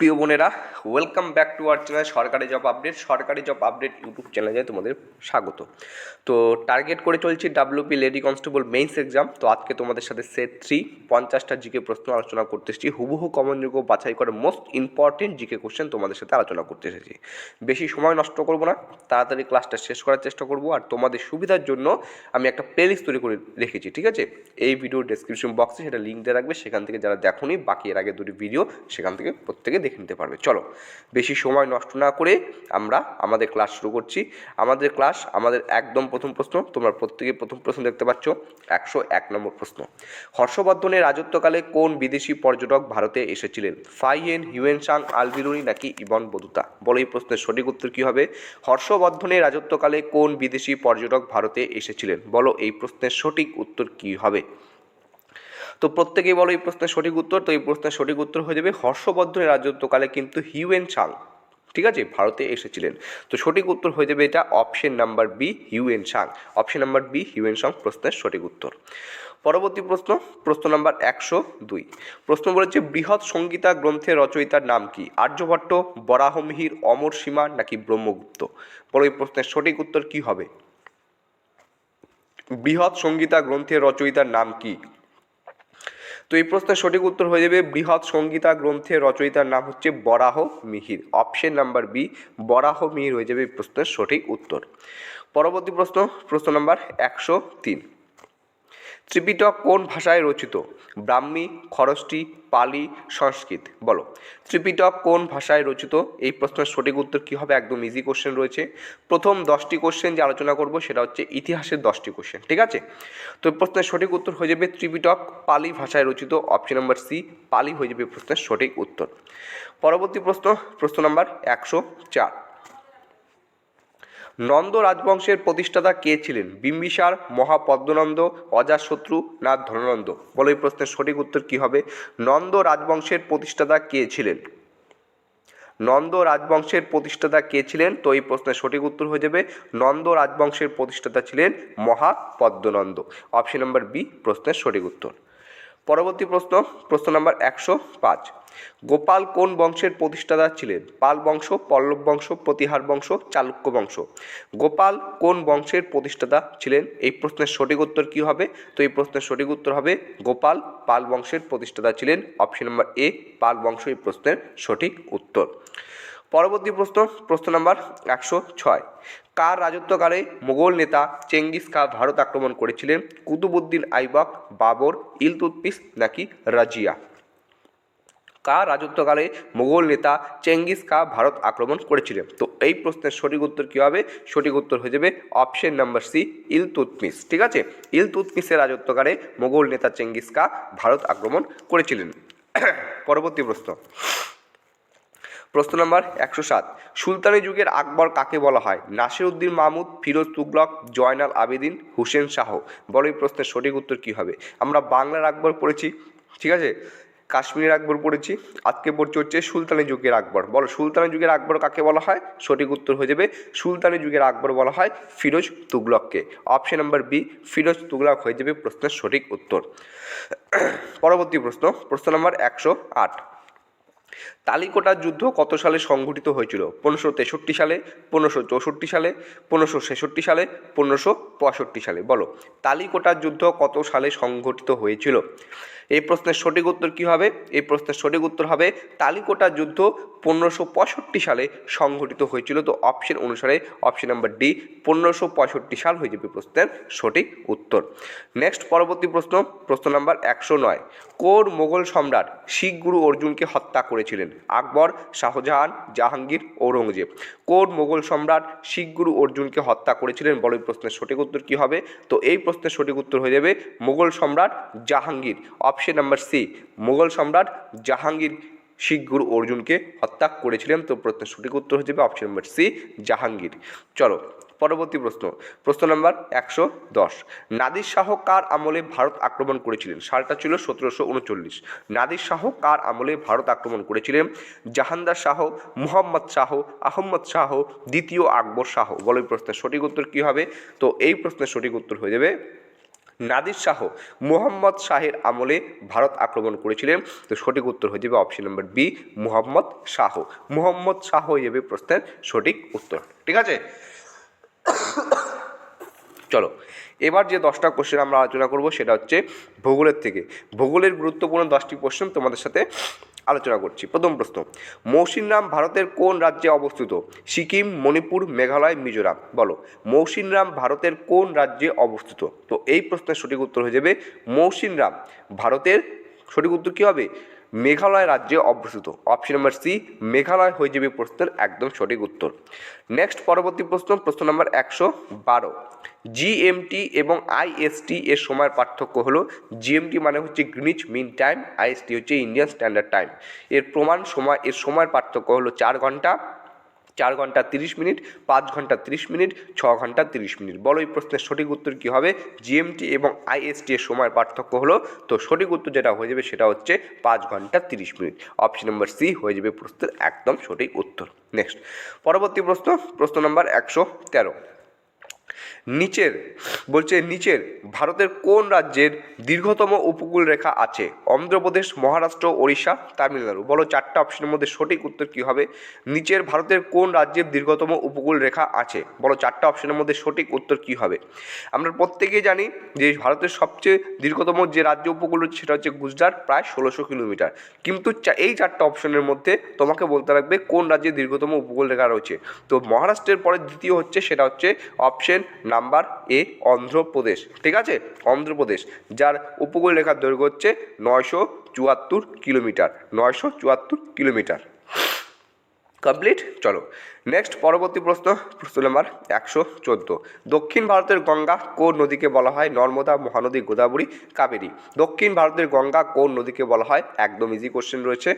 প্রিয় বোনেরা welcome back to our channel সরকারি জব আপডেট সরকারি জব আপডেট ইউটিউব চ্যানেলে তোমাদের স্বাগত। তো টার্গেট করে চলছি W P lady constable mains exam তো আজকে তোমাদের সাথে সেট থ্রি পঞ্চাশটা জিকে প্রশ্ন আলোচনা করতে এসেছি। হুবহু কমনযোগ্য বাছাই করে মোস্ট ইম্পর্টেন্ট জিকে কোশ্চেন তোমাদের সাথে আলোচনা করতে এসেছি। বেশি সময় নষ্ট করব না, তাড়াতাড়ি ক্লাসটা শেষ করার চেষ্টা করব, আর তোমাদের সুবিধার জন্য আমি একটা প্লেলিস্ট তৈরি করে রেখেছি, ঠিক আছে? এই ভিডিও ডেসক্রিপশন বক্সে সেটা লিঙ্ক দিয়ে রাখবে, সেখান থেকে যারা দেখোনি, বাকি এর আগে দুটি ভিডিও সেখান থেকে প্রত্যেকে দেখে নিতে পারবে। চলো, বেশি সময় নষ্ট না করে আমরা আমাদের ক্লাস শুরু করছি। আমাদের ক্লাস আমাদের একদম প্রথম প্রশ্ন, তোমরা প্রত্যেকে প্রথম প্রশ্ন দেখতে পাচ্ছ, একশো এক নম্বর প্রশ্ন। হর্ষবর্ধনের রাজত্বকালে কোন বিদেশি পর্যটক ভারতে এসেছিলেন? ফাইয়েন হিউয়েন সাং, আলবিরুনি নাকি ইবন বদুতা? বলো এই প্রশ্নের সঠিক উত্তর কী হবে? হর্ষবর্ধনের রাজত্বকালে কোন বিদেশি পর্যটক ভারতে এসেছিলেন? বলো এই প্রশ্নের সঠিক উত্তর কী হবে? তো প্রত্যেকেই বলো এই প্রশ্নের সঠিক উত্তর, তো এই প্রশ্নের সঠিক উত্তর হয়ে যাবে হর্ষবর্ধনের রাজত্বকালে কিন্তু হিউয়েন সাং ঠিক আছে, ভারতে এসেছিলেন। তো সঠিক উত্তর হয়ে যাবে এটা option number B, Hiuen Tsang option number B, Hiuen Tsang প্রশ্নের সঠিক উত্তর। পরবর্তী প্রশ্ন প্রশ্ন নাম্বার একশো দুই। প্রশ্ন বলেছে, বৃহৎ সংগীতা গ্রন্থের রচয়িতার নাম কি? আর্যভট্ট, বরাহমিহির, অমর সীমা নাকি ব্রহ্মগুপ্ত? বলো এই প্রশ্নের সঠিক উত্তর কি হবে? বৃহৎ সংগীতা গ্রন্থের রচয়িতার নাম কি? তো এই প্রশ্নের সঠিক উত্তর হয়ে যাবে বৃহৎ সংগীতা গ্রন্থের রচয়িতার নাম হচ্ছে Varaha Mihir. Option number B Varaha Mihir হয়ে যাবে এই প্রশ্নের সঠিক উত্তর। পরবর্তী প্রশ্ন প্রশ্ন নাম্বার একশো তিন। ত্রিপিটক কোন ভাষায় রচিত? ব্রাহ্মী, খরষ্টি, পালি, সংস্কৃত। বলো। ত্রিপিটক কোন ভাষায় রচিত? এই প্রশ্নের সঠিক উত্তর কী হবে? একদম ইজি কোশ্চেন রয়েছে। প্রথম দশটি কোশ্চেন যে আলোচনা করব সেটা হচ্ছে ইতিহাসের দশটি কোশ্চেন ঠিক আছে? তো প্রশ্নের সঠিক উত্তর হয়ে যাবে ত্রিপিটক পালি ভাষায় রচিত অপশন নাম্বার সি পালি হয়ে যাবে প্রশ্নের সঠিক উত্তর। পরবর্তী প্রশ্ন প্রশ্ন নাম্বার একশো চার। নন্দ রাজবংশের প্রতিষ্ঠাতা কে ছিলেন? বিম্বিসার, মহাপদ্মনন্দ, অজাশত্রু না ধননন্দ? বলো এই প্রশ্নের সঠিক উত্তর কী হবে? নন্দ রাজবংশের প্রতিষ্ঠাতা কে ছিলেন? নন্দ রাজবংশের প্রতিষ্ঠাতা কে ছিলেন? তো এই প্রশ্নের সঠিক উত্তর হয়ে যাবে, নন্দ রাজবংশের প্রতিষ্ঠাতা ছিলেন মহাপদ্মনন্দ। অপশন নম্বর বি, প্রশ্নের সঠিক উত্তর। পরবর্তী প্রশ্ন প্রশ্ন নাম্বার একশো পাঁচ। গোপাল কোন বংশের প্রতিষ্ঠাতা ছিলেন? পাল বংশ, পল্লব বংশ, প্রতিহার বংশ, চালুক্য বংশ। গোপাল কোন বংশের প্রতিষ্ঠাতা ছিলেন? এই প্রশ্নের সঠিক উত্তর কী হবে? তো এই প্রশ্নের সঠিক উত্তর হবে গোপাল পাল বংশের প্রতিষ্ঠাতা ছিলেন। অপশন নম্বর এ, পাল বংশ, এই প্রশ্নের সঠিক উত্তর। পরবর্তী প্রশ্ন প্রশ্ন নাম্বার একশো ছয়। কার রাজত্বকালে মোগল নেতা চেঙ্গিস খা ভারত আক্রমণ করেছিলেন? কুতুবুদ্দিন আইবক, বাবর, ইলতুৎপিস নাকি রাজিয়া? কার রাজত্বকালে মোগল নেতা চেঙ্গিস কা ভারত আক্রমণ করেছিলেন। তো এই প্রশ্নের সঠিক উত্তর কী হবে? সঠিক উত্তর হয়ে যাবে অপশন নাম্বার সি ইলতুৎমিশ। ঠিক আছে? ইলতুৎমিশের রাজত্বকালে মোগল নেতা চেঙ্গিস কা ভারত আক্রমণ করেছিলেন। পরবর্তী প্রশ্ন। প্রশ্ন নম্বর একশো সাত। সুলতানি যুগের আকবর কাকে বলা হয়? নাসির উদ্দিন মাহমুদ, ফিরোজ তুগলক, জয়নাল আবেদিন, হুসেন শাহ। বলো এই প্রশ্নের সঠিক উত্তর কী হবে? আমরা বাংলার আকবর পড়েছি। ঠিক আছে? কাশ্মীরের আকবর পড়েছি। আজকে পড়ছি হচ্ছে সুলতানি যুগের আকবর। বলো, সুলতানি যুগের আকবর কাকে বলা হয়? সঠিক উত্তর হয়ে যাবে সুলতানি যুগের আকবর বলা হয় Firoz তুগলককে। Option number B Firoz Tughlaq হয়ে যাবে প্রশ্নের সঠিক উত্তর। পরবর্তী প্রশ্ন প্রশ্ন নম্বর একশো আট। তালিকোটার যুদ্ধ কত সালে সংঘটিত হয়েছিল? পনেরোশো তেষট্টি সালে, পনেরোশো চৌষট্টি সালে, পনেরোশো ছেষট্টি সালে, পনেরোশো পঁয়ষট্টি সালে। বলো তালিকোটার যুদ্ধ কত সালে সংঘটিত হয়েছিল? এই প্রশ্নের সঠিক উত্তর কী হবে? এই প্রশ্নের সঠিক উত্তর হবে তালিকোটার যুদ্ধ পনেরোশো পঁয়ষট্টি সালে সংঘটিত হয়েছিল। তো অপশন অনুসারে অপশন নাম্বার ডি পনেরোশো পঁয়ষট্টি সাল হয়ে যাবে প্রশ্নের সঠিক উত্তর। নেক্সট পরবর্তী প্রশ্ন প্রশ্ন নাম্বার একশো নয়। কোর মোগল সম্রাট শিখ গুরু অর্জুনকে হত্যা করেছিলেন। আকবর, শাহজাহান, জাহাঙ্গীর, ঔরঙ্গজেব। কোন মোগল সম্রাট শিখ গুরু অর্জুনকে হত্যা করেছিলেন বলো এই প্রশ্নের সঠিক উত্তর কী হবে? তো এই প্রশ্নের সঠিক উত্তর হয়ে যাবে মোগল সম্রাট Jahangir. Option number C Mughal সম্রাট জাহাঙ্গীর শিখ গুরু অর্জুনকে হত্যা করেছিলেন। তো প্রশ্নের সঠিক উত্তর হয়ে যাবে অপশন নাম্বার সি জাহাঙ্গীর। চলো পরবর্তী প্রশ্ন। প্রশ্ন নাম্বার একশো দশ। নাদির শাহ কার আমলে ভারত আক্রমণ করেছিলেন? সালটা ছিল সতেরোশো উনচল্লিশ। নাদির শাহ কার আমলে ভারত আক্রমণ করেছিলেন? জাহানদার শাহ, মুহাম্মদ শাহ, আহম্মদ শাহ, দ্বিতীয় আকবর শাহ। বলো এই প্রশ্নের সঠিক উত্তর কী হবে? তো এই প্রশ্নের সঠিক উত্তর হয়ে যাবে, নাদির শাহ মোহাম্মদ শাহের আমলে ভারত আক্রমণ করেছিলেন। তো সঠিক উত্তর হয়ে যাবে option number B Mohammad Shah. Mohammad Shah হয়ে যাবে প্রশ্নের সঠিক উত্তর। ঠিক আছে? চলো, এবার যে দশটা কোশ্চেন আমরা আলোচনা করব সেটা হচ্ছে ভূগোলের থেকে। ভূগোলের গুরুত্বপূর্ণ দশটি কোশ্চেন তোমাদের সাথে আলোচনা করছি। প্রথম প্রশ্ন মৌসিনরাম ভারতের কোন রাজ্যে অবস্থিত? সিকিম, মণিপুর, মেঘালয়, মিজোরাম। বলো মৌসিনরাম ভারতের কোন রাজ্যে অবস্থিত? তো এই প্রশ্নের সঠিক উত্তর হয়ে যাবে মৌসিনরাম ভারতের সঠিক উত্তর কী হবে? মেঘালয় রাজ্যে অবস্থিত। অপশন নম্বর সি মেঘালয় হয়ে যাবে প্রশ্নের একদম সঠিক উত্তর। নেক্সট পরবর্তী প্রশ্ন প্রশ্ন নম্বর একশো বারো। জিএমটি এবং আইএসটি এর সময়ের পার্থক্য হল জিএমটি মানে হচ্ছে গ্রিনিচ মিন টাইম আইএসটি হচ্ছে ইন্ডিয়ান স্ট্যান্ডার্ড টাইম এর প্রমাণ সময়, এর সময়ের পার্থক্য হলো চার ঘণ্টা। চার ঘণ্টা তিরিশ মিনিট, পাঁচ ঘণ্টা তিরিশ মিনিট, ছ ঘণ্টা তিরিশ মিনিট। বলো এই প্রশ্নের সঠিক উত্তর কী হবে? জিএমটি এবং আইএসটি এর সময়ের পার্থক্য হলো, তো সঠিক উত্তর যেটা হয়ে যাবে সেটা হচ্ছে পাঁচ ঘণ্টা তিরিশ মিনিট। অপশন নম্বর সি হয়ে যাবে প্রশ্নের একদম সঠিক উত্তর। নেক্সট পরবর্তী প্রশ্ন প্রশ্ন নম্বর একশো তেরো। নিচের, বলছে নিচের, ভারতের কোন রাজ্যের দীর্ঘতম উপকূল রেখা আছে? অন্ধ্রপ্রদেশ মহারাষ্ট্র, ওড়িশা, তামিলনাড়ু। বলো চারটা অপশনের মধ্যে সঠিক উত্তর কী হবে? নিচের, ভারতের কোন রাজ্যের দীর্ঘতম উপকূল রেখা আছে? বলো চারটা অপশনের মধ্যে সঠিক উত্তর কী হবে? আমরা প্রত্যেকেই জানি যে ভারতের সবচেয়ে দীর্ঘতম যে রাজ্য উপকূল রয়েছে সেটা হচ্ছে গুজরাট, প্রায় ষোলোশো কিলোমিটার। কিন্তু এই চারটা অপশনের মধ্যে তোমাকে বলতে লাগবে কোন রাজ্যের দীর্ঘতম উপকূল রেখা রয়েছে? তো মহারাষ্ট্রের পরে দ্বিতীয় হচ্ছে, সেটা হচ্ছে অপশন নাম্বার এ অন্ধ্রপ্রদেশ, ঠিক আছে? অন্ধ্রপ্রদেশ, যার উপকূল রেখার দৈর্ঘ্য হচ্ছে নয়শো চুয়াত্তর কিলোমিটার, নয়শো চুয়াত্তর কিলোমিটার। কমপ্লিট? চলো। নেক্সট পরবর্তী প্রশ্ন প্রশ্ন নাম্বার একশো চোদ্দ। দক্ষিণ ভারতের গঙ্গা কোন নদীকে বলা হয়? নর্মদা, মহানদী, গোদাবরী, কাবেরী। দক্ষিণ ভারতের গঙ্গা কোন নদীকে বলা হয়? একদম ইজি কোশ্চেন রয়েছে।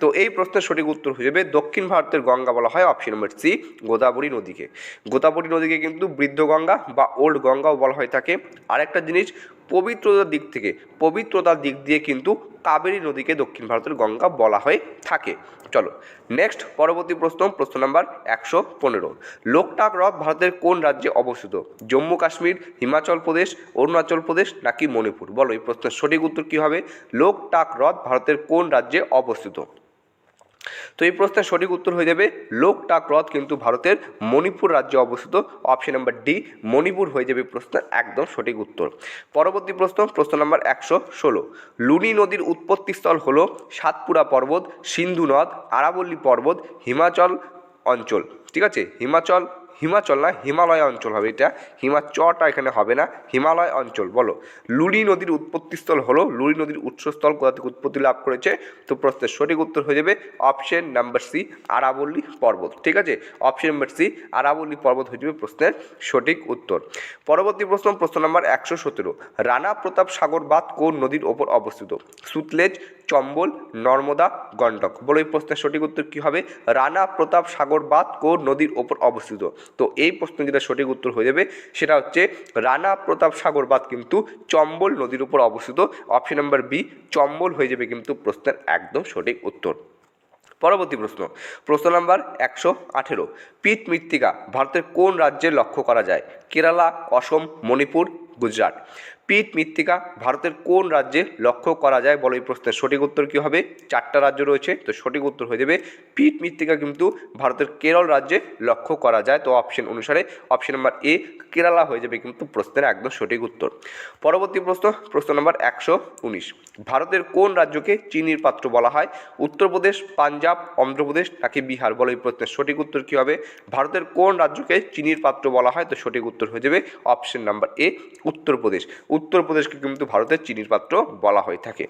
তো এই প্রশ্নের সঠিক উত্তর যাবে দক্ষিণ ভারতের গঙ্গা বলা হয় অপশন নম্বর সি গোদাবরী নদীকে। গোদাবরী নদীকে কিন্তু বৃদ্ধ গঙ্গা বা ওল্ড গঙ্গাও বলা হয়ে থাকে। আরেকটা জিনিস পবিত্রতার দিক থেকে, পবিত্রতার দিক দিয়ে কিন্তু কাবেরী নদীকে দক্ষিণ ভারতের গঙ্গা বলা হয়ে থাকে। চলো নেক্সট পরবর্তী প্রশ্ন প্রশ্ন নাম্বার একশো পনেরো। লোকটাক হ্রদ ভারতের কোন রাজ্যে অবস্থিত? জম্মু কাশ্মীর, হিমাচল প্রদেশ, অরুণাচল প্রদেশ নাকি মণিপুর? বলো, এই প্রশ্নের সঠিক উত্তর কী হবে? লোকটাক হ্রদ ভারতের কোন রাজ্যে অবস্থিত? তো এই প্রশ্নের সঠিক উত্তর হয়ে যাবে লোকটাক হ্রদ কিন্তু ভারতের মণিপুর রাজ্যে অবস্থিত। অপশন নাম্বার ডি মণিপুর হয়ে যাবে প্রশ্নের একদম সঠিক উত্তর। পরবর্তী প্রশ্ন প্রশ্ন নাম্বার একশো ষোলো। লুনি নদীর উৎপত্তিস্থল হল সাতপুরা পর্বত, সিন্ধু নদ, আরাবল্লী পর্বত, হিমাচল অঞ্চল। ঠিক আছে? হিমাচল হিমাচল না হিমালয় অঞ্চল হবে এটা। হিমাচলটা এখানে হবে না, হিমালয় অঞ্চল, বলো। লুনি নদীর উৎপত্তিস্থল হলো লুনি নদীর উৎসস্থল কোথা থেকে উৎপত্তি লাভ করেছে? তো প্রশ্নের সঠিক উত্তর হয়ে যাবে অপশন নাম্বার সি আরাবল্লী পর্বত, ঠিক আছে? অপশন নাম্বার সি আরাবল্লী পর্বত হয়ে যাবে প্রশ্নের সঠিক উত্তর। পরবর্তী প্রশ্ন প্রশ্ন নাম্বার একশো সতেরো। রানা প্রতাপ সাগর বাঁধ কোন নদীর ওপর অবস্থিত? সুতলেজ চম্বল, নর্মদা, গণ্ডক। বলো এই প্রশ্নের সঠিক উত্তর কী হবে? রানা, প্রতাপ, সাগর, বাঁধ কোন নদীর ওপর অবস্থিত। তো এই প্রশ্ন যেটা সঠিক উত্তর হয়ে যাবে, সেটা হচ্ছে রানা, প্রতাপ, সাগর, বাঁধ কিন্তু চম্বল, নদীর উপর অবস্থিত। অপশন নাম্বার বি চম্বল হয়ে যাবে কিন্তু প্রশ্নের একদম সঠিক উত্তর। পরবর্তী প্রশ্ন। প্রশ্ন নাম্বার একশো আঠেরো। পিত মৃত্তিকা, ভারতের কোন রাজ্যে লক্ষ্য করা যায়? কেরালা, অসম, মণিপুর, গুজরাট। পিত মৃত্তিকা ভারতের কোন রাজ্যে লক্ষ্য করা যায় বলো এই প্রশ্নের সঠিক উত্তর কী হবে? চারটা রাজ্য রয়েছে, তো সঠিক উত্তর হয়ে যাবে পিত মৃত্তিকা কিন্তু ভারতের কেরল রাজ্যে লক্ষ্য করা যায়, তো অপশন অনুসারে অপশন নাম্বার এ কেরালা হয়ে যাবে কিন্তু প্রশ্নের একদম সঠিক উত্তর। পরবর্তী প্রশ্ন প্রশ্ন নাম্বার একশো উনিশ। ভারতের কোন রাজ্যকে চিনির পাত্র বলা হয়? উত্তরপ্রদেশ, পাঞ্জাব, অন্ধ্রপ্রদেশ নাকি বিহার? বলো এই প্রশ্নের সঠিক উত্তর কী হবে? ভারতের কোন রাজ্যকে চিনির পাত্র বলা হয়? তো সঠিক উত্তর হয়ে যাবে অপশন নাম্বার এ উত্তরপ্রদেশ। উত্তরপ্রদেশকে কিন্তু ভারতের চিনির পাত্র বলা হয়ে থাকে।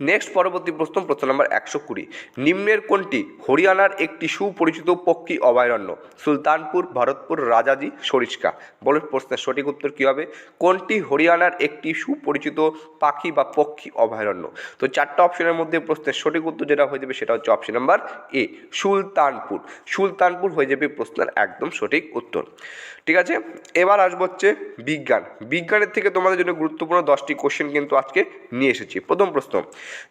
নেক্সট পরবর্তী প্রশ্ন প্রশ্ন নম্বর একশো কুড়ি। নিম্নের কোনটি? হরিয়ানার একটি সুপরিচিত পক্ষী অভয়ারণ্য, সুলতানপুর, ভরতপুর, রাজাজি, সরিষ্কা। বলে প্রশ্নের সঠিক উত্তর কী হবে? কোনটি হরিয়ানার একটি সুপরিচিত পাখি বা পক্ষী অভয়ারণ্য? তো চারটা অপশনের মধ্যে প্রশ্নের সঠিক উত্তর যেটা হয়ে যাবে সেটা হচ্ছে option number A Sultanpur. Sultanpur হয়ে যাবে প্রশ্নের একদম সঠিক উত্তর। ঠিক আছে? এবার আসব হচ্ছে বিজ্ঞান। বিজ্ঞানের থেকে তোমাদের জন্য গুরুত্বপূর্ণ দশটি কোশ্চেন কিন্তু আজকে নিয়ে এসেছি। প্রথম প্রশ্ন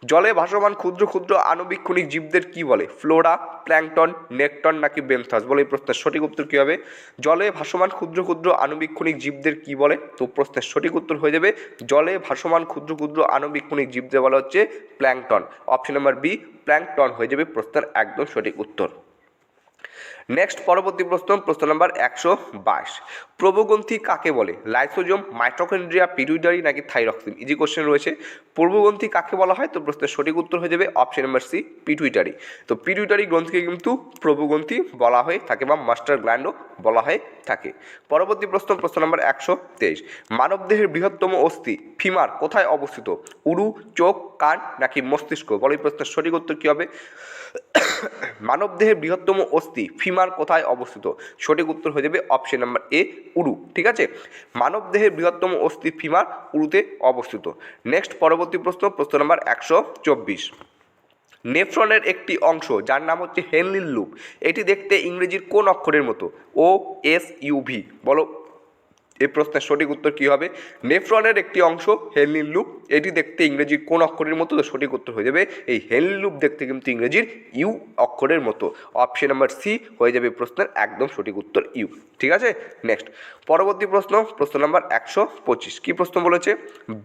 জলে ভাসমান ক্ষুদ্র ক্ষুদ্র আণবিক জীবদের কি বলে? ফ্লোরা, প্ল্যাংটন, নেকটন নাকি বেলথাস বলে এই প্রশ্নের সঠিক উত্তর কী হবে? জলে ভাসমান ক্ষুদ্র ক্ষুদ্র আণবিক জীবদের কি বলে? তো প্রশ্নের সঠিক উত্তর হয়ে যাবে, জলে ভাসমান ক্ষুদ্র ক্ষুদ্র আণবিক জীবদের বলা হচ্ছে plankton. Option number B, plankton হয়ে যাবে প্রশ্নের একদম সঠিক উত্তর। নেক্সট পরবর্তী প্রশ্ন প্রশ্ন নাম্বার একশো বাইশ। প্রবগ্রন্থি কাকে বলে? লাইসোজোম মাইটোকন্ড্রিয়া পিটুইটারি নাকি থাইরক্সিন ইজি কোশ্চেন রয়েছে। প্রবগ্রন্থি কাকে বলা হয়? তো প্রশ্নের সঠিক উত্তর হয়ে যাবে অপশন নাম্বার সি পিটুইটারি তো পিটুইটারি গ্রন্থিকে কিন্তু প্রবগ্রন্থি বলা হয়ে থাকে বা মাস্টার গ্ল্যান্ডও বলা হয়ে থাকে। পরবর্তী প্রশ্ন প্রশ্ন নাম্বার একশো তেইশ। মানবদেহের বৃহত্তম অস্থি, ফিমার, কোথায় অবস্থিত? উরু, চোখ, কান নাকি মস্তিষ্ক? বলে প্রশ্নের সঠিক উত্তর কী হবে? মানবদেহের বৃহত্তম অস্থি ফিমার কোথায় অবস্থিত? সঠিক উত্তর হয়ে যাবে অপশন নাম্বার এ উরু, ঠিক আছে? মানবদেহের বৃহত্তম অস্থি ফিমার উরুতে অবস্থিত। নেক্সট পরবর্তী প্রশ্ন প্রশ্ন নাম্বার একশো চব্বিশ। নেফ্রনের একটি অংশ, যার নাম হচ্ছে হেনলিন লুপ, এটি দেখতে ইংরেজির কোন অক্ষরের মতো? ও এস ইউভি বলো এই প্রশ্নের সঠিক উত্তর কী হবে? নেফ্রনের একটি অংশ হেনলিন লুপ, এটি দেখতে ইংরেজির কোন অক্ষরের মতো, তো সঠিক উত্তর হয়ে যাবে এই হেনলিন লুপ দেখতে কিন্তু ইংরেজির ইউ অক্ষরের মতো। অপশন নাম্বার সি হয়ে যাবে প্রশ্নের একদম সঠিক উত্তর ইউ। ঠিক আছে? নেক্সট পরবর্তী প্রশ্ন প্রশ্ন নাম্বার একশো পঁচিশ। কী প্রশ্ন বলেছে?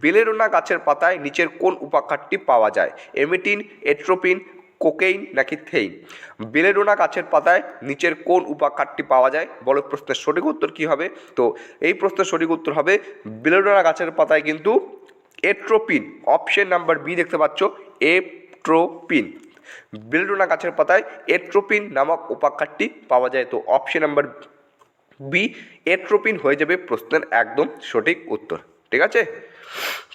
বেলেরোনা গাছের পাতায় নিচের কোন উপাখাতটি পাওয়া যায়? এমিটিন এট্রোপিন কোকেইন নাকি থেইন? বেলেডোনা গাছের পাতায় নিচের কোন উপাকারটি পাওয়া যায়? বলো, প্রশ্নের সঠিক উত্তর কী হবে? তো এই প্রশ্নের সঠিক উত্তর হবে, বেলেডোনা গাছের পাতায় কিন্তু এট্রোপিন, অপশন নাম্বার বি দেখতে পাচ্ছ, এট্রোপিন। বেলেডোনা গাছের পাতায় এট্রোপিন নামক উপাকারটি পাওয়া যায়, তো অপশন নাম্বার বি, এট্রোপিন হয়ে যাবে প্রশ্নের একদম সঠিক উত্তর, ঠিক আছে?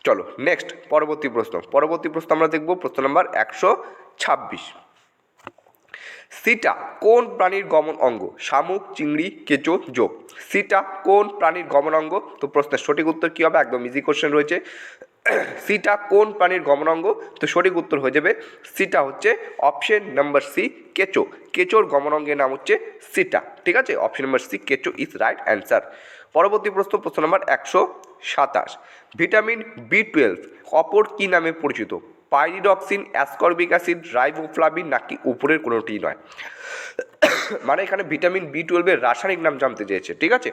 চলো, নেক্সট, পরবর্তী প্রশ্ন। পরবর্তী প্রশ্ন আমরা দেখব, প্রশ্ন নাম্বার একশো ছাব্বিশ। সিটা কোন প্রাণীর গমন অঙ্গ? শামুক, চিংড়ি, কেঁচো যোগ সিটা কোন প্রাণীর গমন অঙ্গ? তো প্রশ্নের সঠিক উত্তর কী হবে? একদম ইজি কোশ্চেন রয়েছে। সিটা কোন প্রাণীর গমন অঙ্গ? তো সঠিক উত্তর হয়ে যাবে, সিটা হচ্ছে অপশন নাম্বার সি কেঁচো। কেঁচোর গমন অঙ্গের নাম হচ্ছে সিটা, ঠিক আছে? অপশন নাম্বার সি কেঁচো ইজ রাইট অ্যান্সার পরবর্তী প্রশ্ন প্রশ্ন নাম্বার একশো সাতাশ। ভিটামিন বি টুয়েলভ অপর কী নামে পরিচিত? পাইরিডক্সিন, অ্যাসকর্বিক অ্যাসিড, রাইবোফ্লাভিন নাকি উপরের কোনোটি নয়। মানে এখানে ভিটামিন বি টুয়েলভের রাসায়নিক নাম জানতে চেয়েছে, ঠিক আছে?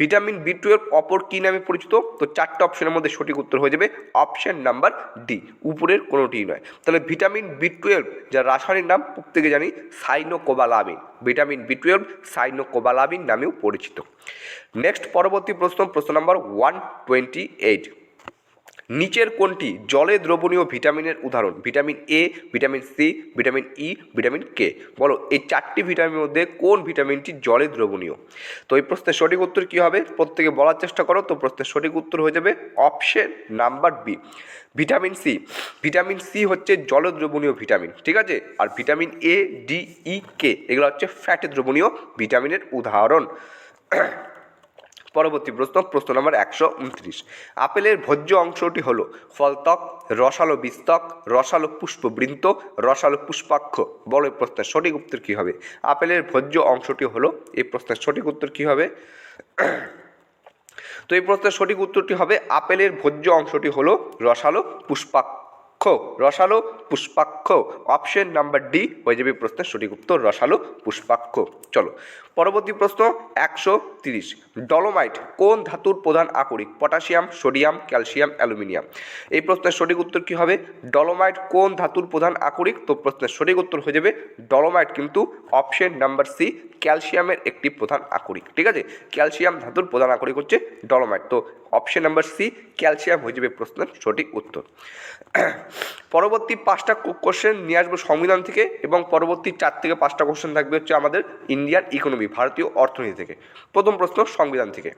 ভিটামিন বি টুয়েলভ অপর কী নামে পরিচিত? তো চারটে অপশনের মধ্যে সঠিক উত্তর হয়ে যাবে অপশন নাম্বার ডি, উপরের কোনোটিই নয়। তাহলে ভিটামিন বি টুয়েলভ, যার রাসায়নিক নাম প্রত্যেকে জানি, cyanocobalamin. Vitamin B twelve, cyanocobalamin নামেও পরিচিত। নেক্সট পরবর্তী প্রশ্ন প্রশ্ন নাম্বার ওয়ান টোয়েন্টি এইট নিচের কোনটি জলে দ্রবণীয় ভিটামিনের উদাহরণ? Vitamin A vitamin C vitamin E vitamin K বলো, এই চারটি ভিটামিনের মধ্যে কোন ভিটামিনটি জলে দ্রবণীয়? তো এই প্রশ্নের সঠিক উত্তর কী হবে? প্রত্যেকে বলার চেষ্টা করো, তো প্রশ্নের সঠিক উত্তর হয়ে যাবে option number B vitamin C vitamin C হচ্ছে জল দ্রবণীয় ভিটামিন, ঠিক আছে? আর ভিটামিন এ ডি ই কে এগুলো হচ্ছে ফ্যাটে দ্রবণীয় ভিটামিনের উদাহরণ। পরবর্তী প্রশ্ন প্রশ্ন নম্বর একশো উনত্রিশ। আপেলের ভোজ্য অংশটি হল ফলত্বক, রসালো বিস্তক রসালো পুষ্পবৃন্ত রসালো পুষ্পাক্ষ। বলো এই প্রশ্নের সঠিক উত্তর কী হবে? আপেলের ভোজ্য অংশটি হলো, এই প্রশ্নের সঠিক উত্তর কী হবে? তো এই প্রশ্নের সঠিক উত্তরটি হবে, আপেলের ভোজ্য অংশটি হলো রসালো পুষ্পাক্ষ। রসালো, পুষ্পাক্ষ। অপশন নাম্বার ডি হয়ে যাবে প্রশ্নের সঠিক উত্তর, রসালো, পুষ্পাক্ষ। চলো, পরবর্তী প্রশ্ন, একশো তিরিশ। ডলোমাইট কোন ধাতুর প্রধান আকরিক? পটাশিয়াম সোডিয়াম ক্যালসিয়াম অ্যালুমিনিয়াম এই প্রশ্নের সঠিক উত্তর কী হবে? ডলোমাইট কোন ধাতুর প্রধান আকরিক? তো প্রশ্নের সঠিক উত্তর হয়ে যাবে ডলোমাইট কিন্তু অপশন নাম্বার সি ক্যালসিয়ামের একটি প্রধান আকরিক। ঠিক আছে? ক্যালসিয়াম ধাতুর প্রধান আকরিক হচ্ছে ডলোমাইট তো অপশন নাম্বার সি ক্যালসিয়াম হয়ে যাবে প্রশ্নের সঠিক উত্তর। পরবর্তী পাঁচটা কোশ্চেন নিয়ে আসব সংবিধান থেকে এবং পরবর্তী চার থেকে পাঁচটা কোশ্চেন থাকবে হচ্ছে আমাদের ইন্ডিয়ান ইকোনমি ভারতীয় অর্থনীতি থেকে। প্রথম প্রশ্ন, সংবিধান থেকে।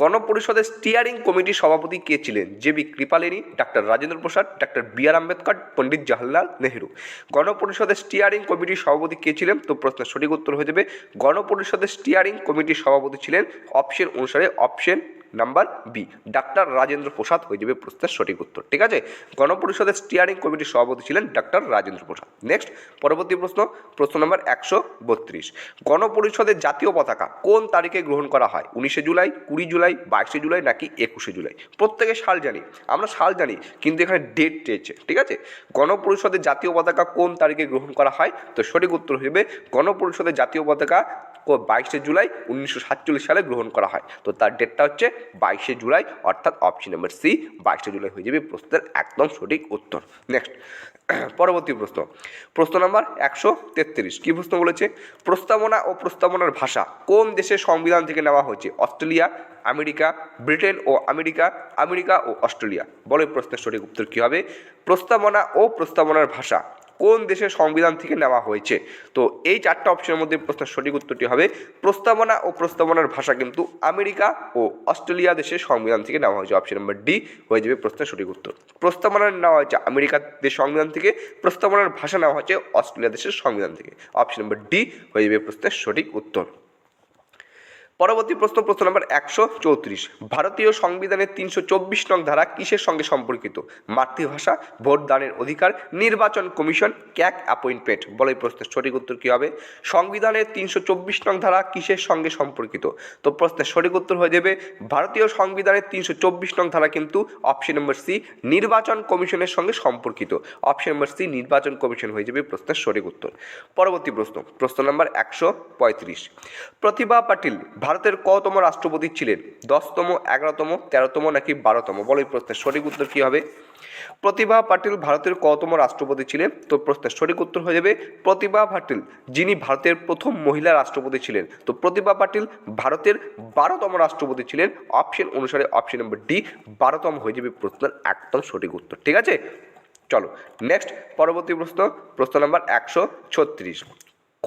গণপরিষদের স্টিয়ারিং কমিটির সভাপতি কে ছিলেন? J B Kripalani, doctor Rajendra Prasad, doctor B R Ambedkar, Pandit Jawaharlal Nehru. গণপরিষদের স্টিয়ারিং কমিটির সভাপতি কে ছিলেন? তো প্রশ্নের সঠিক উত্তর হয়ে যাবে। গণপরিষদের স্টিয়ারিং কমিটির সভাপতি ছিলেন অপশন অনুসারে option number B doctor Rajendra Prasad হয়ে যাবে প্রশ্নের সঠিক উত্তর। ঠিক আছে? গণপরিষদের স্টিয়ারিং কমিটির সভাপতি ছিলেন ডাক্তার রাজেন্দ্র প্রসাদ। নেক্সট পরবর্তী প্রশ্ন প্রশ্ন নাম্বার একশো বত্রিশ। গণপরিষদের জাতীয় পতাকা কোন তারিখে গ্রহণ করা হয়? উনিশে জুলাই, কুড়ি জুলাই, বাইশে জুলাই নাকি একুশে জুলাই? প্রত্যেকে সাল জানি, আমরা সাল জানি, কিন্তু এখানে ডেট চেয়েছে ঠিক আছে? গণপরিষদের জাতীয় পতাকা কোন তারিখে গ্রহণ করা হয়? তো সঠিক উত্তর হবে গণপরিষদের জাতীয় পতাকা বাইশে জুলাই উনিশশো সাতচল্লিশ সালে গ্রহণ করা হয়। তো তার ডেটটা হচ্ছে বাইশে জুলাই, অর্থাৎ অপশন নাম্বার সি বাইশে জুলাই হয়ে যাবে প্রশ্নের একদম সঠিক উত্তর। নেক্সট পরবর্তী প্রশ্ন। প্রশ্ন নাম্বার একশো তেত্রিশ। কী প্রশ্ন বলেছে? প্রস্তাবনা ও প্রস্তাবনার ভাষা কোন দেশের সংবিধান থেকে নেওয়া হয়েছে? অস্ট্রেলিয়া, আমেরিকা, ব্রিটেন ও আমেরিকা আমেরিকা ও অস্ট্রেলিয়া। বলে প্রশ্নের সঠিক উত্তর কী হবে? প্রস্তাবনা ও প্রস্তাবনার ভাষা কোন দেশের সংবিধান থেকে নেওয়া হয়েছে? তো এই চারটা অপশনের মধ্যে প্রশ্নের সঠিক উত্তরটি হবে, প্রস্তাবনা ও প্রস্তাবনার ভাষা কিন্তু আমেরিকা ও অস্ট্রেলিয়া দেশের সংবিধান থেকে নেওয়া হয়েছে। অপশন নম্বর ডি হয়ে যাবে প্রশ্নের সঠিক উত্তর। প্রস্তাবনা নেওয়া হয়েছে আমেরিকা দেশ সংবিধান থেকে, প্রস্তাবনার ভাষা নেওয়া হয়েছে অস্ট্রেলিয়া দেশের সংবিধান থেকে। অপশন নম্বর ডি হয়ে যাবে প্রশ্নের সঠিক উত্তর। পরবর্তী প্রশ্ন প্রশ্ন নম্বর একশো চৌত্রিশ। ভারতীয় সংবিধানের তিনশো চব্বিশ নং ধারা কিসের সঙ্গে সম্পর্কিত? মাতৃভাষা, ভোটদানের অধিকার, নির্বাচন কমিশন, ক্যাক অ্যাপয়েন্টমেন্ট। বলে প্রশ্নের সঠিক উত্তর কী হবে? সংবিধানের তিনশো চব্বিশ নং ধারা কিসের সঙ্গে সম্পর্কিত? তো প্রশ্নের সঠিক উত্তর হয়ে যাবে, ভারতীয় সংবিধানের তিনশো চব্বিশ নং ধারা কিন্তু অপশন নম্বর সি, নির্বাচন কমিশনের সঙ্গে সম্পর্কিত। অপশন নম্বর সি, নির্বাচন কমিশন হয়ে যাবে প্রশ্নের সঠিক উত্তর। পরবর্তী প্রশ্ন প্রশ্ন নম্বর একশো পঁয়ত্রিশ। প্রতিভা পাটিল ভারতের কতম রাষ্ট্রপতি ছিলেন? দশতম, এগারোতম, তেরোতম নাকি বারোতম? বলো এই প্রশ্নের সঠিক উত্তর কী হবে? প্রতিভা পাটিল ভারতের কতম রাষ্ট্রপতি ছিলেন? তো প্রশ্নের সঠিক উত্তর হয়ে যাবে প্রতিভা পাটিল, যিনি ভারতের প্রথম মহিলা রাষ্ট্রপতি ছিলেন। তো প্রতিভা পাটিল ভারতের বারোতম রাষ্ট্রপতি ছিলেন। অপশন অনুসারে অপশন নম্বর ডি, বারোতম হয়ে যাবে প্রশ্নের একদম সঠিক উত্তর। ঠিক আছে? চলো, নেক্সট পরবর্তী প্রশ্ন প্রশ্ন নাম্বার একশো ছত্রিশ।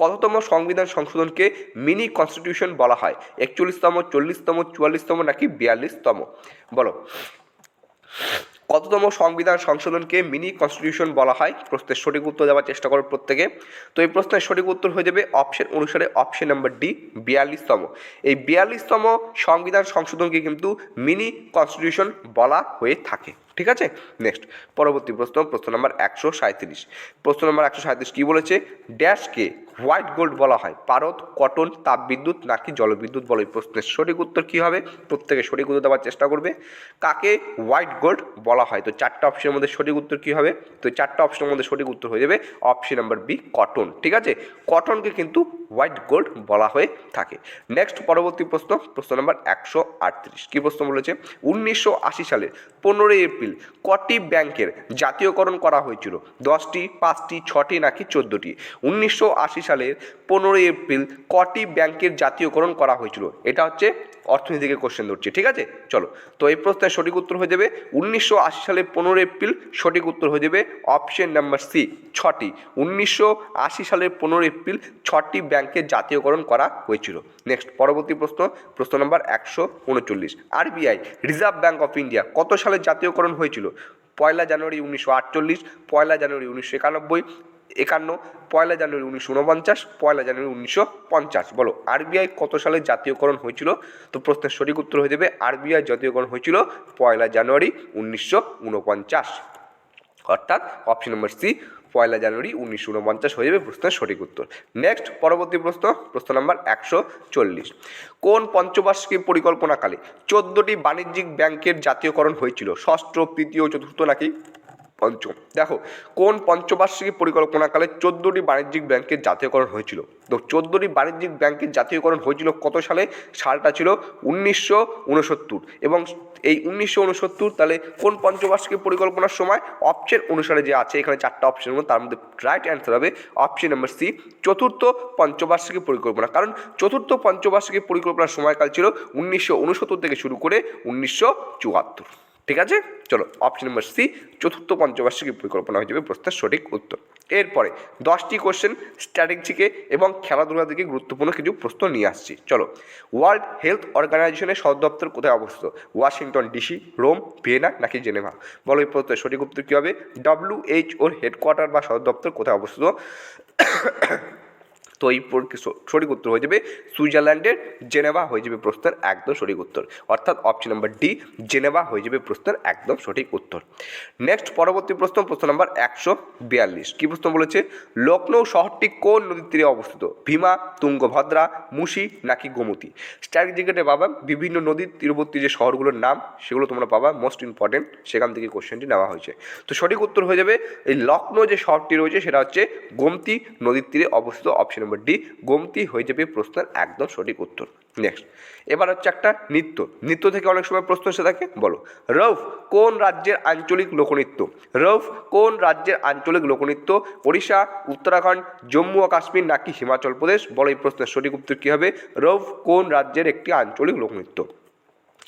কততম সংবিধান সংশোধনকে মিনি কনস্টিটিউশন বলা হয়? একচল্লিশতম, চল্লিশতম, চুয়াল্লিশতম নাকি বিয়াল্লিশতম? বলো। কততম সংবিধান সংশোধনকে মিনি কনস্টিটিউশন বলা হয়? প্রশ্নের সঠিক উত্তর দেওয়ার চেষ্টা করো প্রত্যেকে। তো এই প্রশ্নের সঠিক উত্তর হয়ে যাবে অপশন অনুসারে অপশন নাম্বার ডি বিয়াল্লিশতম। এই বিয়াল্লিশতম সংবিধান সংশোধনকে কিন্তু মিনি কনস্টিটিউশন বলা হয়ে থাকে। ঠিক আছে? নেক্সট পরবর্তী প্রশ্ন প্রশ্ন নম্বর একশো সাঁত্রিশ প্রশ্ন নম্বর একশো সাঁত্রিশ কী বলেছে? ড্যাশকে হোয়াইট গোল্ড বলা হয়। পারদ কটন তাপবিদ্যুৎ নাকি জলবিদ্যুৎ বলে? এই প্রশ্নের সঠিক উত্তর কী হবে? প্রত্যেকে সঠিক উত্তর দেওয়ার চেষ্টা করবে। কাকে হোয়াইট গোল্ড বলা হয়? তো চারটা অপশনের মধ্যে সঠিক উত্তর কী হবে? তো চারটা অপশনের মধ্যে সঠিক উত্তর হয়ে যাবে অপশন নাম্বার বি কটন। ঠিক আছে? কটনকে কিন্তু হোয়াইট গোল্ড বলা হয়ে থাকে। নেক্সট পরবর্তী প্রশ্ন প্রশ্ন নাম্বার একশো আটত্রিশ। কী প্রশ্ন বলেছে? উনিশশো আশি সালের পনেরোই এপ্রিল কটি ব্যাংকের জাতীয়করণ করা হয়েছিল? দশটি, পাঁচটি, ছটি নাকি চোদ্দোটি? উনিশশো আশি সালের পনেরোই এপ্রিল কটি ব্যাংকের জাতীয়করণ করা হয়েছিল? এটা হচ্ছে অর্থনীতি থেকে কোশ্চেন ধরছে, ঠিক আছে? চলো, তো এই প্রশ্নের সঠিক উত্তর হয়ে যাবে উনিশশো আশি সালের পনেরো এপ্রিল, সঠিক উত্তর হয়ে যাবে অপশন নাম্বার সি ছটি। উনিশশো আশি সালের পনেরো এপ্রিল, ছটি ব্যাংকের জাতীয়করণ করা হয়েছিল। নেক্সট পরবর্তী প্রশ্ন প্রশ্ন নম্বর একশো উনচল্লিশ। R B I reserve bank of India কত সালে জাতীয়করণ হয়েছিল? পয়লা জানুয়ারি উনিশশো আটচল্লিশ, পয়লা জানুয়ারি উনিশশো একানব্বই একান্ন, পয়লা জানুয়ারি উনিশশো উনপঞ্চাশ, পয়লা জানুয়ারি উনিশশো পঞ্চাশ। বলো, আরবিআই কত সালে জাতীয়করণ হয়েছিল? তো প্রশ্নের সঠিক উত্তর হয়ে যাবে, আরবিআই জাতীয়করণ হয়েছিল পয়লা জানুয়ারি উনিশশো উনপঞ্চাশ। অর্থাৎ অপশন নম্বর সি পয়লা জানুয়ারি উনিশশো উনপঞ্চাশ হয়ে যাবে প্রশ্নের সঠিক উত্তর। নেক্সট পরবর্তী প্রশ্ন প্রশ্ন নাম্বার একশো চল্লিশ। কোন পঞ্চবার্ষিকী পরিকল্পনাকালে চোদ্দোটি বাণিজ্যিক ব্যাংকের জাতীয়করণ হয়েছিল? ষষ্ঠ, তৃতীয়, চতুর্থ নাকি? পঞ্চম। দেখো, কোন পঞ্চবার্ষিকী পরিকল্পনাকালে চোদ্দোটি বাণিজ্যিক ব্যাংকের জাতীয়করণ হয়েছিল? তো চোদ্দোটি বাণিজ্যিক ব্যাংকের জাতীয়করণ হয়েছিল কত সালে? সালটা ছিল উনিশশো উনসত্তর। এবং এই উনিশশো উনসত্তর তাহলে কোন পঞ্চবার্ষিকী পরিকল্পনার সময়? অপশন অনুসারে যে আছে, এখানে চারটা অপশন তার মধ্যে রাইট অ্যান্সার হবে অপশন নাম্বার সি, চতুর্থ পঞ্চবার্ষিকী পরিকল্পনা। কারণ চতুর্থ পঞ্চবার্ষিকী পরিকল্পনার সময়কাল ছিল উনিশশো উনসত্তর থেকে শুরু করে উনিশশো চুয়াত্তর। ঠিক আছে? চলো অপশন নাম্বার সি চতুর্থ পঞ্চবার্ষিকী পরিকল্পনা হয়ে যাবে প্রশ্নের সঠিক উত্তর। এরপরে, দশটি কোশ্চেন স্ট্র্যাটেজিকে এবং খেলাধুলা থেকে গুরুত্বপূর্ণ কিছু প্রশ্ন নিয়ে আসছি। চলো ওয়ার্ল্ড হেলথ অর্গানাইজেশনের সদর দপ্তর কোথায় অবস্থিত? ওয়াশিংটন ডিসি রোম ভিয়েনা নাকি জেনেভা বলো, এই প্রশ্নের সঠিক উত্তর কী হবে? ডব্লিউ এইচ ওর হেডকোয়ার্টার বা সদর দপ্তর কোথায় অবস্থিত? তো এই সঠিক উত্তর হয়ে যাবে সুইজারল্যান্ডের জেনেভা হয়ে যাবে প্রশ্নের একদম সঠিক উত্তর। অর্থাৎ অপশন নাম্বার ডি জেনেভা হয়ে যাবে প্রশ্নের একদম সঠিক উত্তর। নেক্সট পরবর্তী প্রশ্ন প্রশ্ন নাম্বার একশো বিয়াল্লিশ। কী প্রশ্ন বলেছে? লখনৌ শহরটি কোন নদীর তীরে অবস্থিত? ভীমা, তুঙ্গভদ্রা মুসি নাকি গোমতী? স্ট্র্যাটেজিকেটে পাবা বিভিন্ন নদীর তীরবর্তী যে শহরগুলোর নাম, সেগুলো তোমরা পাবা মোস্ট ইম্পর্টেন্ট সেখান থেকে কোশ্চেনটি নেওয়া হয়েছে। তো সঠিক উত্তর হয়ে যাবে এই লখনৌ যে শহরটি রয়েছে, সেটা হচ্ছে গোমতী নদীর তীরে অবস্থিত অপশন নম্বর ডি, গোমতি হয়ে যাবে প্রশ্নের একদম সঠিক উত্তর। নেক্সট এবার হচ্ছে একটা নৃত্য। নৃত্য থেকে অনেক সময় প্রশ্ন এসে থাকে, বলো, রৌফ কোন রাজ্যের আঞ্চলিক লোকনৃত্য? রৌফ কোন রাজ্যের আঞ্চলিক লোকনৃত্য? ওড়িশা, উত্তরাখণ্ড, জম্মু ও কাশ্মীর নাকি হিমাচল প্রদেশ? বলো, এই প্রশ্নের সঠিক উত্তর কী হবে? রৌফ কোন রাজ্যের একটি আঞ্চলিক লোকনৃত্য?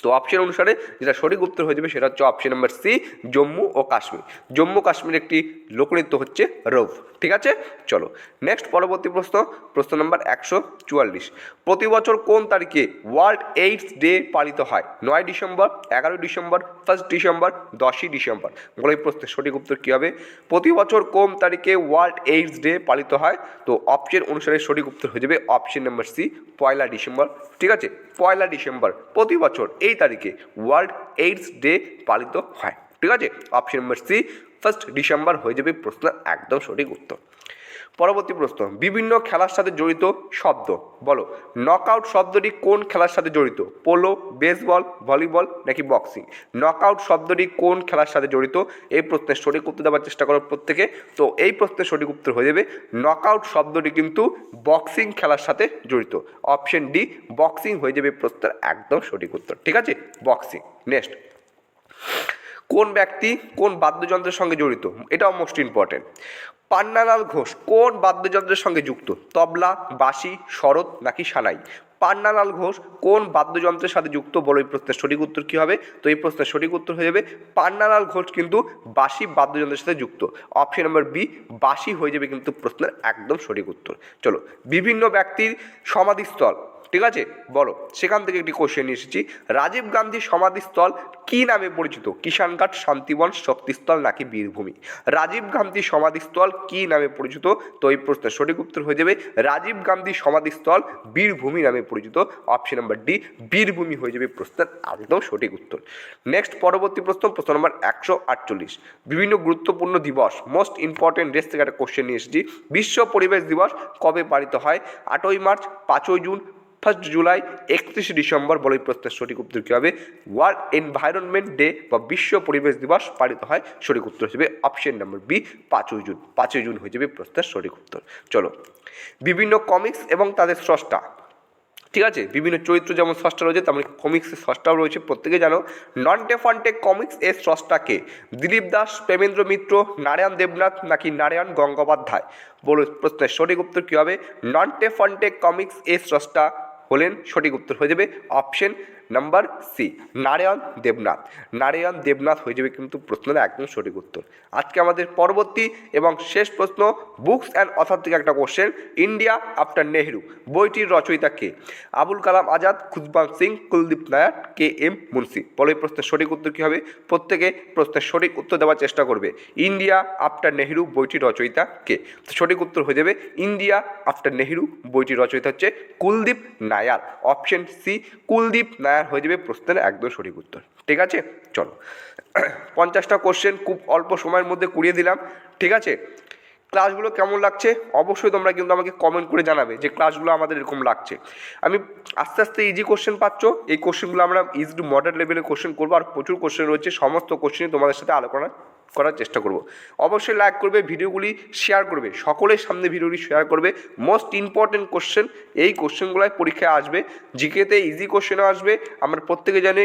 তো অপশন অনুসারে যেটা সঠিক উত্তর হয়ে যাবে সেটা হচ্ছে অপশন নাম্বার সি জম্মু ও কাশ্মীর। জম্মু কাশ্মীর একটি লোকনৃত্য হচ্ছে রৌফ ঠিক আছে? চলো নেক্সট পরবর্তী প্রশ্ন প্রশ্ন নাম্বার একশো চুয়াল্লিশ। প্রতি বছর কোন তারিখে ওয়ার্ল্ড এইডস ডে পালিত হয়? নয় ডিসেম্বর এগারোই ডিসেম্বর ফার্স্ট ডিসেম্বর, দশই ডিসেম্বর। বলো এই প্রশ্নের সঠিক উত্তর কী হবে? প্রতি বছর কোন তারিখে ওয়ার্ল্ড এইডস ডে পালিত হয়? তো অপশন অনুসারে সঠিক উত্তর হয়ে যাবে অপশন নাম্বার সি পয়লা ডিসেম্বর। ঠিক আছে? পয়লা ডিসেম্বর, প্রতি বছর এই তারিখে ওয়ার্ল্ড এইডস ডে পালিত হয়। ঠিক আছে? Option number C first December হয়ে যাবে প্রশ্ন একদম সঠিক উত্তর। পরবর্তী প্রশ্ন, বিভিন্ন খেলার সাথে জড়িত শব্দ। বলো নকআউট শব্দটি কোন খেলার সাথে জড়িত? পোলো বেসবল ভলিবল নাকি বক্সিং নকআউট শব্দটি কোন খেলার সাথে জড়িত? এই প্রশ্নের সঠিক উত্তর দেওয়ার চেষ্টা করো প্রত্যেকে। তো এই প্রশ্নের সঠিক উত্তর হয়ে যাবে নকআউট শব্দটি কিন্তু বক্সিং খেলার সাথে জড়িত। অপশন ডি বক্সিং হয়ে যাবে প্রশ্নের একদম সঠিক উত্তর। ঠিক আছে? বক্সিং নেক্সট কোন ব্যক্তি কোন বাদ্যযন্ত্রের সঙ্গে জড়িত? এটাও মোস্ট ইম্পর্টেন্ট পান্নালাল ঘোষ কোন বাদ্যযন্ত্রের সঙ্গে যুক্ত? তবলা, বাঁশি, শরৎ নাকি সানাই? পান্নালাল ঘোষ কোন বাদ্যযন্ত্রের সাথে যুক্ত? বলো এই প্রশ্নের সঠিক উত্তর কী হবে? তো এই প্রশ্নের সঠিক উত্তর হয়ে যাবে, পান্নালাল ঘোষ কিন্তু বাঁশি বাদ্যযন্ত্রের সাথে যুক্ত। অপশন নম্বর বি বাঁশি হয়ে যাবে কিন্তু প্রশ্নের একদম সঠিক উত্তর। চলো, বিভিন্ন ব্যক্তির সমাধিস্থল ঠিক আছে? বলো, সেখান থেকে একটি কোশ্চেন এসেছি। রাজীব গান্ধী সমাধিস্থল কী নামে পরিচিত? কিষানঘাট, শান্তিবন, শক্তিস্থল নাকি বীরভূমি? রাজীব গান্ধী সমাধিস্থল কী নামে পরিচিত? তো এই প্রশ্নের সঠিক উত্তর হয়ে যাবে, রাজীব গান্ধী সমাধিস্থল বীরভূমি নামে পরিচিত। অপশন নাম্বার ডি বীরভূমি হয়ে যাবে প্রশ্নের একদম সঠিক উত্তর। নেক্সট পরবর্তী প্রশ্ন প্রশ্ন নম্বর একশো আটচল্লিশ। বিভিন্ন গুরুত্বপূর্ণ দিবস মোস্ট ইম্পর্টেন্ট ডেস থেকে একটা কোশ্চেন নিয়ে এসেছি। বিশ্ব পরিবেশ দিবস কবে পালিত হয়? আটই মার্চ, পাঁচই জুন ফার্স্ট জুলাই, একত্রিশে ডিসেম্বর বলে প্রশ্নের সঠিক উত্তর কী হবে? ওয়ার্ল্ড এনভায়রনমেন্ট ডে বা বিশ্ব পরিবেশ দিবস পালিত হয় সঠিক উত্তর হিসেবে অপশন নম্বর বি পাঁচই জুন। পাঁচই জুন হয়ে যাবে প্রশ্নের সঠিক উত্তর। চলো, বিভিন্ন কমিক্স এবং তাদের স্রষ্টা। ঠিক আছে? বিভিন্ন চরিত্র যেমন স্রষ্টা রয়েছে, তেমন কমিক্সের স্রষ্টাও রয়েছে। প্রত্যেকে জানো নন্টে ফন্টে কমিক্স এর স্রষ্টাকে দিলীপ দাস, প্রেমেন্দ্র মিত্র, নারায়ণ দেবনাথ নাকি নারায়ণ গঙ্গোপাধ্যায়? বলো প্রশ্নের সঠিক উত্তর কী হবে? নন্টে ফন্টে কমিক্স এর স্রষ্টা হলেন সঠিক উত্তর হয়ে যাবে option number C, Narayan Debnath. Narayan Debnath হয়ে যাবে কিন্তু প্রশ্নের একদম সঠিক উত্তর। আজকে আমাদের পরবর্তী এবং শেষ প্রশ্ন, বুকস অ্যান্ড অথার থেকে একটা কোশ্চেন ইন্ডিয়া আফটার নেহরু, বইটির রচয়িতা কে? Abul Kalam Azad, Khushwant Singh, Kuldip Nayar, K M Munshi. বলে এই প্রশ্নের সঠিক উত্তর কী হবে? প্রত্যেকে প্রশ্নের সঠিক উত্তর দেওয়ার চেষ্টা করবে। ইন্ডিয়া আফটার নেহরু, বইটির রচয়িতা কে? সঠিক উত্তর হয়ে যাবে ইন্ডিয়া আফটার নেহরু, বইটির রচয়িতা হচ্ছে Kuldip Nair. Option C, Kuldip Nayar. হয়ে যাবে প্রশ্নের একদম সঠিক উত্তর। ঠিক আছে? চলো। পঞ্চাশটা কোশ্চেন খুব অল্প সময়ের মধ্যে কুড়িয়ে দিলাম। ঠিক আছে? ক্লাসগুলো কেমন লাগছে? অবশ্যই তোমরা কিন্তু আমাকে কমেন্ট করে জানাবে যে ক্লাসগুলো আমাদের এরকম লাগছে। আমি আস্তে আস্তে ইজি কোশ্চেন পাচ্ছ। এই কোশ্চেনগুলো আমরা ইজি টু মডার্ন লেভেলে কোশ্চেন করব। আর প্রচুর কোশ্চেন রয়েছে। সমস্ত কোশ্চেনই তোমাদের সাথে আলোচনা করার চেষ্টা করব। অবশ্যই লাইক করবে, ভিডিওগুলি শেয়ার করবে, সকলের সামনে ভিডিওটি শেয়ার করবে। মোস্ট ইম্পর্টেন্ট কোশ্চেন এই কোশ্চেনগুলোয় পরীক্ষায় আসবে। জিকেতে ইজি কোশ্চেনও আসবে। আমরা প্রত্যেকে জানি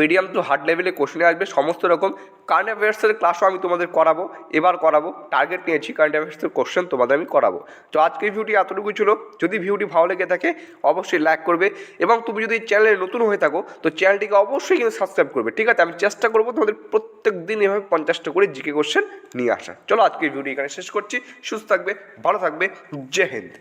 মিডিয়াম টু হার্ড লেভেলে কোশ্চেনে আসবে, সমস্ত রকম কারেন্ট অ্যাফেয়ার্সের ক্লাসও আমি তোমাদের করাবো, এবার করাবো টার্গেট নিয়েছি কারেন্ট অ্যাফেয়ার্সের কোশ্চেন তোমাদের আমি করাবো। তো আজকের ভিডিওটি এতটুকু ছিল, যদি ভিডিওটি ভালো লেগে থাকে, অবশ্যই লাইক করবে এবং তুমি যদি চ্যানেলে নতুন হয়ে থাকো, তো চ্যানেলটিকে অবশ্যই কিন্তু সাবস্ক্রাইব করবে, ঠিক আছে? আমি চেষ্টা করব তোমাদের প্রত্যেক দিন এভাবে পঞ্চাশটা করে জিকে কোশ্চেন নিয়ে আসা চলো আজকের ভিডিও এখানে শেষ করছি, সুস্থ থাকবে, ভালো থাকবে, জয় হিন্দ।